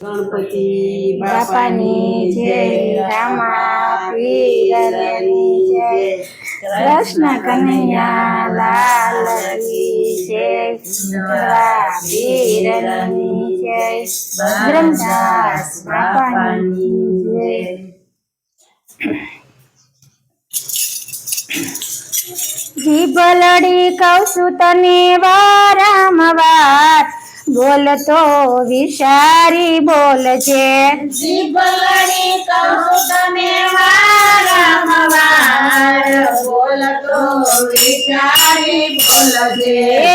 ગણપતિ બાપાની જય રામા પીરની જય. કૃષ્ણ કનૈયા લાલ જય. પીરની જય. બ્રહ્મદાસ બાપાની જય. જીભ લડી છું તને વારંવાર બોલતો વિચારી બોલ છે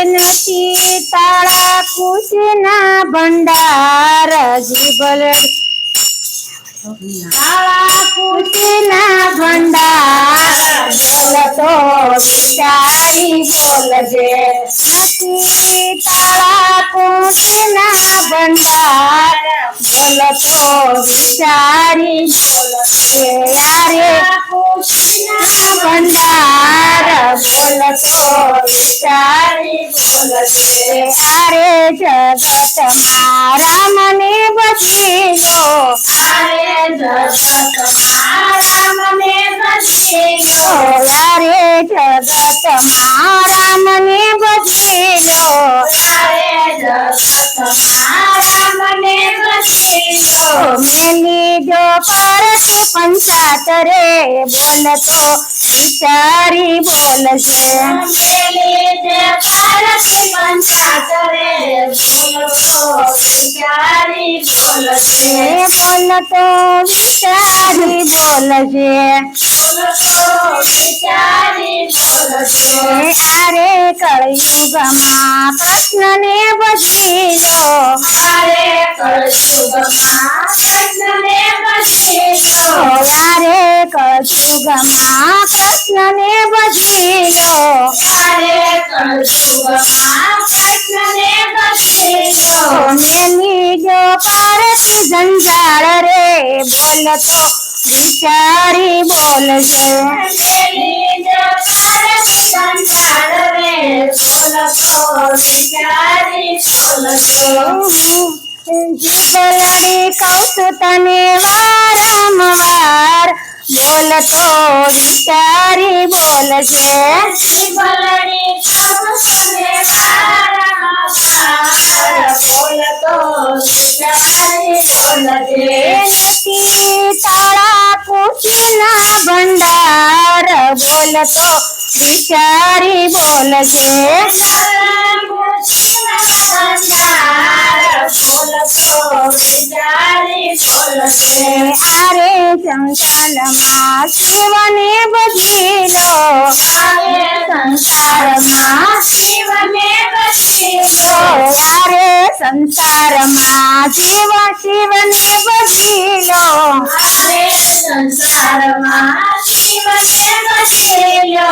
નથી તાળા કુશના ભંડાર જીભલડી કાળા કુશના ભંડાર. બોલતો વિચારી બોલજે નથી તાળા કુશના ભંડાર બોલતો વિચારી બોલજે યારે કુશના ભંડાર બોલતો વિચારી બોલજે અરે જગત જગત મારા મને બદલી લો જગત મારા મને બચેલો. મેલી જો પરથી પંચાતરે બોલતો વિચારી બોલજે. બોલ તો પારકી પંચાતરે બોલતો વિચારી બોલશે બદલી લો અરે કળયુગમાં પ્રશ્નને વિચારી બોલશે એ આરે કળયુગમાં કૃષ્ણને બચીલો લો યારે કળયુગમાં કૃષ્ણને મેલી જો પારથી જંજાળ રે. બોલતો વિચારી બોલજે મેલી જે પારકી સંસાર રે. બોલતો વિચારી બોલશે. જીભલડી કહું કૌશ તને વારંવાર બોલતો વિચારી બોલજે જીભલડી કહું તને વારંવાર બોલતો વિચારી બોલજે એ નથી તાળા કુશીના ભંડાર आरे संसार मा शिवने बदलो आरे संसार मा शिवने बदलो आरे संसार मा शिव शिवने बदलो आरे संसार मा शिवने बदलो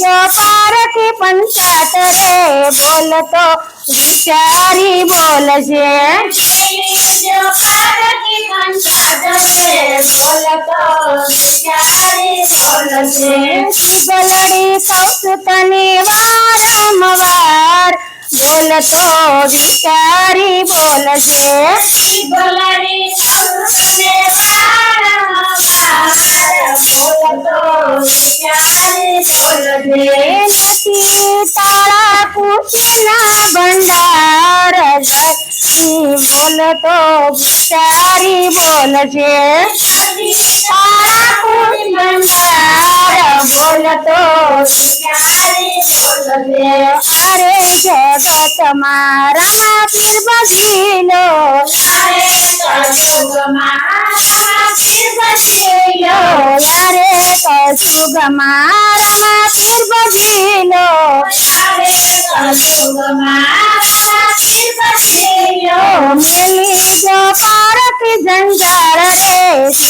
जो पार्थी पंचात रे बोल तो विचारी बोल जे गलड़ी सौस तनिवार बोल तो विचारी बोल से गलड़ी सौस नती ताला कुचिना भंडार बोल तो विचारी बोल से तारा ભંડાર બોલતો અરે જગત મારા પીર બગીલો યારે કસુગ મારા પીર બગીલો મેલી જો પારતી જંજાળ રે